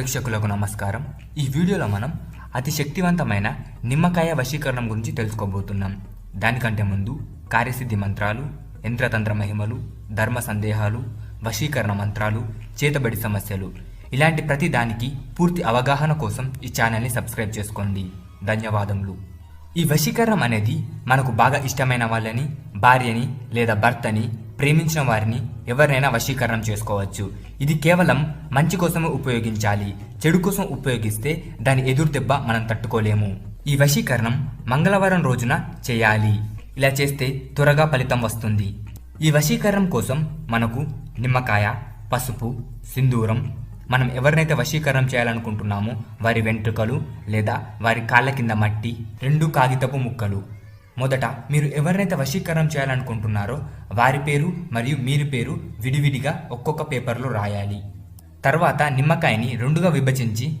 ప్రేక్షకులకు నమస్కారం. ఈ వీడియోలో మనం అతి శక్తివంతమైన నిమ్మకాయ వశీకరణం గురించి తెలుసుకోబోతున్నాం. దానికంటే ముందు కార్యసిద్ధి మంత్రాలు యంత్రతంత్ర మహిమలు ధర్మ సందేహాలు వశీకరణ మంత్రాలు చేతబడి సమస్యలు ఇలాంటి ప్రతి దానికి పూర్తి అవగాహన కోసం ఈ ఛానల్ని సబ్స్క్రైబ్ చేసుకోండి. ధన్యవాదములు. ఈ వశీకరణం అనేది మనకు బాగా ఇష్టమైన వాళ్ళని భార్యని లేదా భర్తని ప్రేమించిన వారిని ఎవరినైనా వశీకరణం చేసుకోవచ్చు. ఇది కేవలం మంచి కోసమే ఉపయోగించాలి. చెడు కోసం ఉపయోగిస్తే దాని ఎదురు దెబ్బ మనం తట్టుకోలేము. ఈ వశీకరణం మంగళవారం రోజున చేయాలి. ఇలా చేస్తే త్వరగా ఫలితం వస్తుంది. ఈ వశీకరణం కోసం మనకు నిమ్మకాయ పసుపు సింధూరం మనం ఎవరినైతే వశీకరణం చేయాలనుకుంటున్నామో వారి వెంట్రుకలు లేదా వారి కాళ్ళ కింద మట్టి రెండు కాగితపు ముక్కలు మొదట మీరు ఎవరినైతే వశీకరణం చేయాలనుకుంటున్నారో వారి పేరు మరియు మీరు పేరు విడివిడిగా ఒక్కొక్క పేపర్లో రాయాలి. తర్వాత నిమ్మకాయని రెండుగా విభజించి